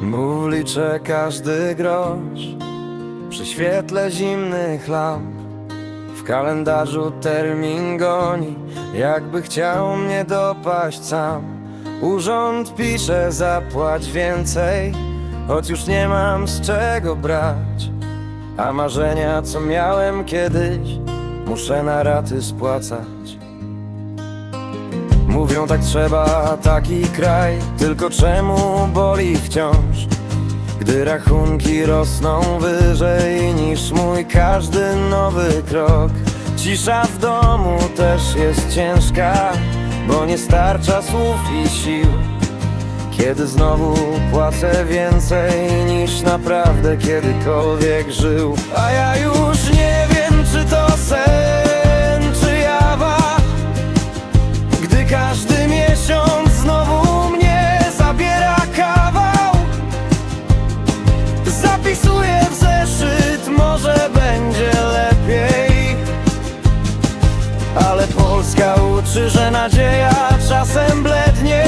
Znów liczę każdy grosz Przy świetle zimnych lamp. W kalendarzu termin goni Jakby chciał mnie dopaść sam. Urząd pisze zapłać więcej Choć już nie mam z czego brać. A marzenia co miałem kiedyś Muszę na raty spłacać Mówią tak trzeba, taki kraj. Tylko czemu boli wciąż? Gdy rachunki rosną wyżej niż mój każdy nowy krok. Cisza w domu też jest ciężka Bo nie starcza słów i sił. Kiedy znowu płacę więcej niż naprawdę kiedykolwiek żył. A ja już nie wiem czy to sen nadzieja czasem blednie.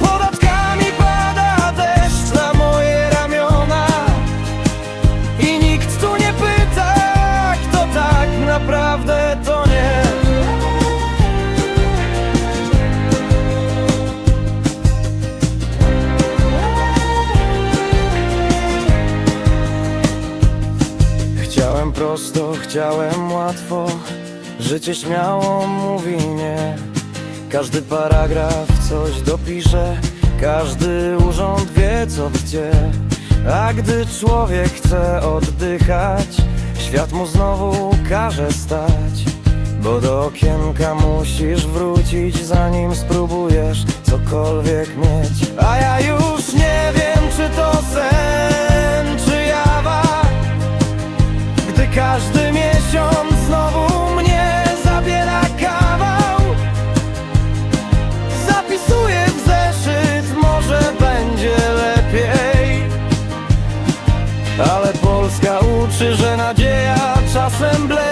Podatkami pada deszcz na moje ramiona. I nikt tu nie pyta, kto tak naprawdę to nie. Chciałem prosto, chciałem łatwo Życie śmiało mówi nie. Każdy paragraf coś dopisze. Każdy urząd wie co gdzie A gdy człowiek chce oddychać Świat mu znowu każe stać. Bo do okienka musisz wrócić Zanim spróbujesz cokolwiek mieć. A ja już nie wiem czy to sen czy jawa. Gdy każdy nadzieja